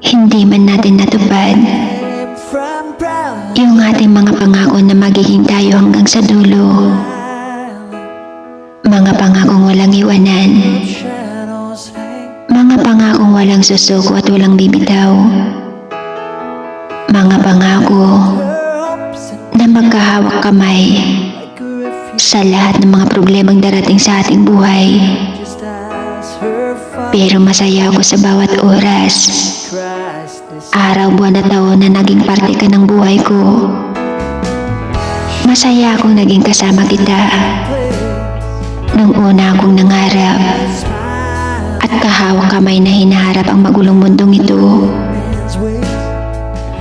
hindi man natin natupad yung ating mga pangako na magiging tayo hanggang sa dulo. Mga pangakong walang iwanan, mga pangakong walang susuko at walang bibitaw. Mga pangako na magkahawak kamay sa lahat ng mga problemang darating sa ating buhay. Pero masaya ako sa bawat oras, araw, buwan at taon na naging parte ka ng buhay ko. Masaya akong naging kasama kita nung una akong nangarap at kahawak kamay na hinaharap ang magulong mundong ito.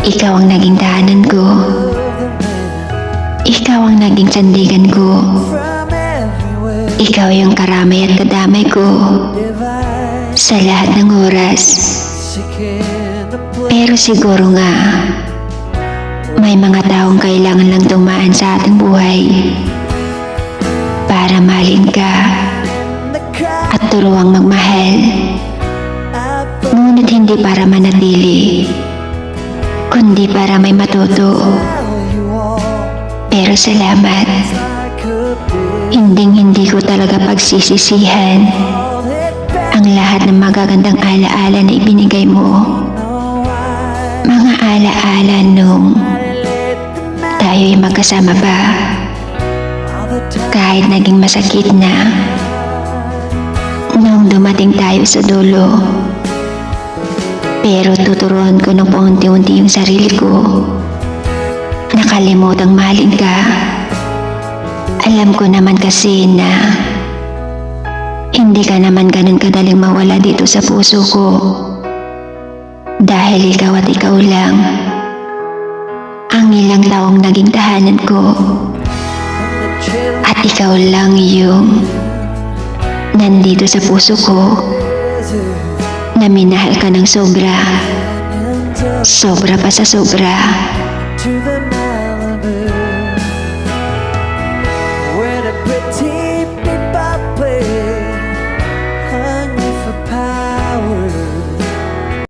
Ikaw ang naging tahanan ko. Ikaw ang naging sandigan ko. Ikaw yung karamay at kadamay ko sa lahat ng oras. Pero siguro nga, may mga taong kailangan lang dumaan sa ating buhay para malin ka at turuang magmahal. Ngunit hindi para manatili, kundi para may matuto. Pero salamat, hinding hindi ko talaga pagsisisihan ang lahat ng magagandang alaala na ibinigay mo. Mga alaala nung tayo'y magkasama time Kahit naging masakit na nung dumating tayo sa dulo. Pero tuturuan ko ng paunti-unti yung sarili ko. Nakalimutang mahalin ka. Alam ko naman kasi na hindi ka naman ganun kadaling mawala dito sa puso ko. Dahil ikaw at ikaw lang ang ilang taong naging tahanan ko. At ikaw lang yung nandito sa puso ko na minahal ka ng sobra. Sobra pa sa sobra.